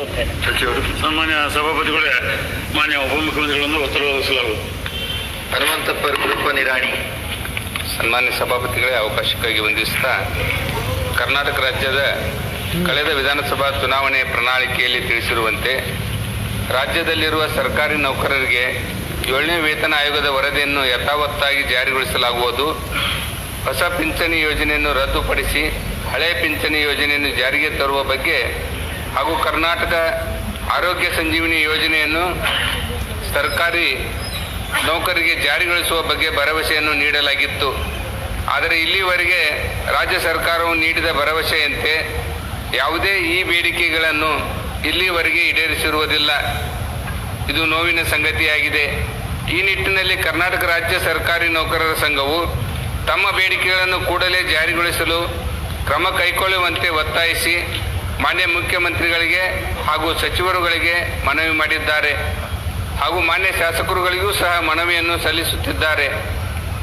ಸಚಿವರು ಸನ್ಮಾನ್ಯ ಸಭಾಪತಿಗಳೇ, ಮಾನ್ಯ ಉಪಮುಖ್ಯಮಂತ್ರಿಗಳನ್ನು ಒತ್ತಡ ಒದಗಿಸಲಾಗುವುದು ಹನುಮಂತಪ್ಪ ಕೃಪ ನಿರಾಣಿ. ಸನ್ಮಾನ್ಯ ಸಭಾಪತಿಗಳೇ, ಅವಕಾಶಕ್ಕಾಗಿ ವಂದಿಸುತ್ತಾ, ಕರ್ನಾಟಕ ರಾಜ್ಯದ ಕಳೆದ ವಿಧಾನಸಭಾ ಚುನಾವಣೆ ಪ್ರಣಾಳಿಕೆಯಲ್ಲಿ ತಿಳಿಸಿರುವಂತೆ, ರಾಜ್ಯದಲ್ಲಿರುವ ಸರ್ಕಾರಿ ನೌಕರರಿಗೆ ಏಳನೇ ವೇತನ ಆಯೋಗದ ವರದಿಯನ್ನು ಯಥಾವತ್ತಾಗಿ ಜಾರಿಗೊಳಿಸಲಾಗುವುದು. ಹೊಸ ಪಿಂಚಣಿ ಯೋಜನೆಯನ್ನು ರದ್ದುಪಡಿಸಿ, ಹಳೆ ಪಿಂಚಣಿ ಯೋಜನೆಯನ್ನು ಜಾರಿಗೆ ತರುವ ಬಗ್ಗೆ ಹಾಗೂ ಕರ್ನಾಟಕ ಆರೋಗ್ಯ ಸಂಜೀವಿನಿ ಯೋಜನೆಯನ್ನು ಸರ್ಕಾರಿ ನೌಕರಿಗೆ ಜಾರಿಗೊಳಿಸುವ ಬಗ್ಗೆ ಭರವಸೆಯನ್ನು ನೀಡಲಾಗಿತ್ತು. ಆದರೆ ಇಲ್ಲಿವರೆಗೆ ರಾಜ್ಯ ಸರ್ಕಾರವು ನೀಡಿದ ಭರವಸೆಯಂತೆ ಯಾವುದೇ ಈ ಬೇಡಿಕೆಗಳನ್ನು ಇಲ್ಲಿವರೆಗೆ ಈಡೇರಿಸಿರುವುದಿಲ್ಲ. ಇದು ನೋವಿನ ಸಂಗತಿಯಾಗಿದೆ. ಈ ನಿಟ್ಟಿನಲ್ಲಿ ಕರ್ನಾಟಕ ರಾಜ್ಯ ಸರ್ಕಾರಿ ನೌಕರರ ಸಂಘವು ತಮ್ಮ ಬೇಡಿಕೆಗಳನ್ನು ಕೂಡಲೇ ಜಾರಿಗೊಳಿಸಲು ಕ್ರಮ ಕೈಗೊಳ್ಳುವಂತೆ ಒತ್ತಾಯಿಸಿ ಮಾನ್ಯ ಮುಖ್ಯಮಂತ್ರಿಗಳಿಗೆ ಹಾಗೂ ಸಚಿವರುಗಳಿಗೆ ಮನವಿ ಮಾಡಿದ್ದಾರೆ. ಹಾಗೂ ಮಾನ್ಯ ಶಾಸಕರುಗಳಿಗೂ ಸಹ ಮನವಿಯನ್ನು ಸಲ್ಲಿಸುತ್ತಿದ್ದಾರೆ.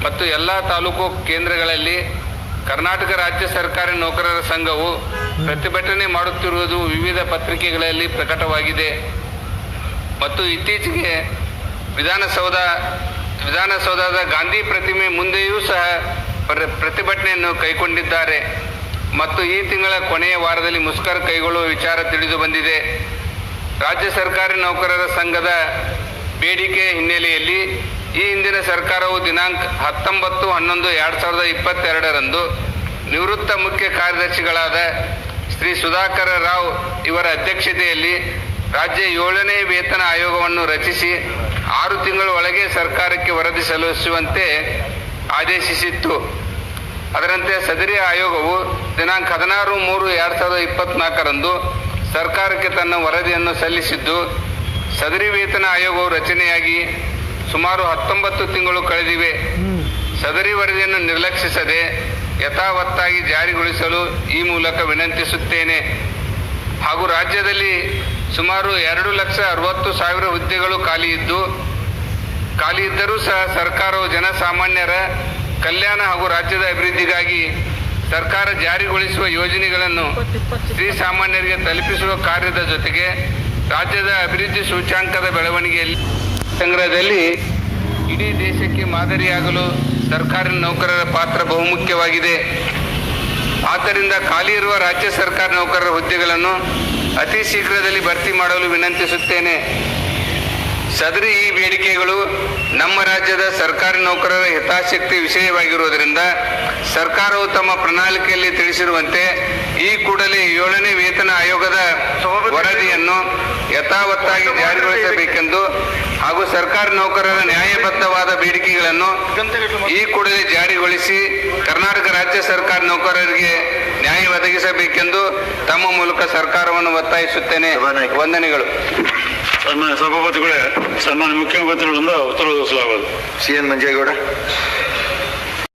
ಮತ್ತು ಎಲ್ಲ ತಾಲೂಕು ಕೇಂದ್ರಗಳಲ್ಲಿ ಕರ್ನಾಟಕ ರಾಜ್ಯ ಸರ್ಕಾರಿ ನೌಕರರ ಸಂಘವು ಪ್ರತಿಭಟನೆ ಮಾಡುತ್ತಿರುವುದು ವಿವಿಧ ಪತ್ರಿಕೆಗಳಲ್ಲಿ ಪ್ರಕಟವಾಗಿದೆ. ಮತ್ತು ಇತ್ತೀಚೆಗೆ ವಿಧಾನಸೌಧ, ವಿಧಾನಸೌಧದ ಗಾಂಧಿ ಪ್ರತಿಮೆ ಮುಂದೆಯೂ ಸಹ ಪ್ರ- ಪ್ರತಿಭಟನೆಯನ್ನು ಕೈಗೊಂಡಿದ್ದಾರೆ. ಮತ್ತು ಈ ತಿಂಗಳ ಕೊನೆಯ ವಾರದಲ್ಲಿ ಮುಷ್ಕರ ಕೈಗೊಳ್ಳುವ ವಿಚಾರ ತಿಳಿದು ಬಂದಿದೆ. ರಾಜ್ಯ ಸರ್ಕಾರಿ ನೌಕರರ ಸಂಘದ ಬೇಡಿಕೆ ಹಿನ್ನೆಲೆಯಲ್ಲಿ ಈ ಹಿಂದಿನ ಸರ್ಕಾರವು ದಿನಾಂಕ ಹತ್ತೊಂಬತ್ತು, ಹನ್ನೊಂದು, ಎರಡು ಸಾವಿರದ ಇಪ್ಪತ್ತೆರಡರಂದು ನಿವೃತ್ತ ಮುಖ್ಯ ಕಾರ್ಯದರ್ಶಿಗಳಾದ ಶ್ರೀ ಸುಧಾಕರ ರಾವ್ ಇವರ ಅಧ್ಯಕ್ಷತೆಯಲ್ಲಿ ರಾಜ್ಯ ಏಳನೇ ವೇತನ ಆಯೋಗವನ್ನು ರಚಿಸಿ ಆರು ತಿಂಗಳ ಒಳಗೆ ಸರ್ಕಾರಕ್ಕೆ ವರದಿ ಸಲ್ಲಿಸುವಂತೆ ಆದೇಶಿಸಿತ್ತು. ಅದರಂತೆ ಸದರಿ ಆಯೋಗವು ದಿನಾಂಕ ಹದಿನಾರು ಮೂರು ಎರಡು ಸಾವಿರದ ಇಪ್ಪತ್ನಾಲ್ಕರಂದು ಸರ್ಕಾರಕ್ಕೆ ತನ್ನ ವರದಿಯನ್ನು ಸಲ್ಲಿಸಿದ್ದು, ಸದರಿ ವೇತನ ಆಯೋಗವು ರಚನೆಯಾಗಿ ಸುಮಾರು ಹತ್ತೊಂಬತ್ತು ತಿಂಗಳು ಕಳೆದಿವೆ. ಸದರಿ ವರದಿಯನ್ನು ನಿರ್ಲಕ್ಷಿಸದೆ ಯಥಾವತ್ತಾಗಿ ಜಾರಿಗೊಳಿಸಲು ಈ ಮೂಲಕ ವಿನಂತಿಸುತ್ತೇನೆ. ಹಾಗೂ ರಾಜ್ಯದಲ್ಲಿ ಸುಮಾರು ಎರಡು ಲಕ್ಷ ಅರವತ್ತು ಸಾವಿರ ಹುದ್ದೆಗಳು ಖಾಲಿ ಇದ್ದು, ಖಾಲಿ ಇದ್ದರೂ ಸಹ ಸರ್ಕಾರವು ಜನಸಾಮಾನ್ಯರ ಕಲ್ಯಾಣ ಹಾಗೂ ರಾಜ್ಯದ ಅಭಿವೃದ್ಧಿಗಾಗಿ ಸರ್ಕಾರ ಜಾರಿಗೊಳಿಸುವ ಯೋಜನೆಗಳನ್ನು ಶ್ರೀ ಸಾಮಾನ್ಯರಿಗೆ ತಲುಪಿಸುವ ಕಾರ್ಯದ ಜೊತೆಗೆ ರಾಜ್ಯದ ಅಭಿವೃದ್ಧಿ ಸೂಚ್ಯಾಂಕದ ಬೆಳವಣಿಗೆಯಲ್ಲಿ ಸಂಗ್ರಹದಲ್ಲಿ ಇಡೀ ದೇಶಕ್ಕೆ ಮಾದರಿಯಾಗಲು ಸರ್ಕಾರಿ ನೌಕರರ ಪಾತ್ರ ಬಹುಮುಖ್ಯವಾಗಿದೆ. ಆದ್ದರಿಂದ ಖಾಲಿ ಇರುವ ರಾಜ್ಯ ಸರ್ಕಾರಿ ನೌಕರರ ಹುದ್ದೆಗಳನ್ನು ಅತಿ ಶೀಘ್ರದಲ್ಲಿ ಭರ್ತಿ ಮಾಡಲು ವಿನಂತಿಸುತ್ತೇನೆ. ಸದರಿ ಈ ಬೇಡಿಕೆಗಳು ನಮ್ಮ ರಾಜ್ಯದ ಸರ್ಕಾರಿ ನೌಕರರ ಹಿತಾಸಕ್ತಿ ವಿಷಯವಾಗಿರುವುದರಿಂದ ಸರ್ಕಾರವು ತಮ್ಮ ಪ್ರಣಾಳಿಕೆಯಲ್ಲಿ ತಿಳಿಸಿರುವಂತೆ ಈ ಕೂಡಲೇ ಏಳನೇ ವೇತನ ಆಯೋಗದ ವರದಿಯನ್ನು ಯಥಾವತ್ತಾಗಿ ಜಾರಿಗೊಳಿಸಬೇಕೆಂದು ಹಾಗೂ ಸರ್ಕಾರಿ ನೌಕರರ ನ್ಯಾಯಬದ್ಧವಾದ ಬೇಡಿಕೆಗಳನ್ನು ಈ ಕೂಡಲೇ ಜಾರಿಗೊಳಿಸಿ ಕರ್ನಾಟಕ ರಾಜ್ಯ ಸರ್ಕಾರ ನೌಕರರಿಗೆ ನ್ಯಾಯ ಒದಗಿಸಬೇಕೆಂದು ತಮ್ಮ ಮೂಲಕ ಸರ್ಕಾರವನ್ನು ಒತ್ತಾಯಿಸುತ್ತೇನೆ. ವಂದನೆಗಳು ಸನ್ಮಾನ್ಯ ಸಭಾಪತಿಗಳೇ ಸನ್ಮಾನ್ಯ ಮುಖ್ಯಮಂತ್ರಿಗಳಿಂದ ಉತ್ತರ ಸಿ ಎನ್ ಮಂಜೇಗೌಡ.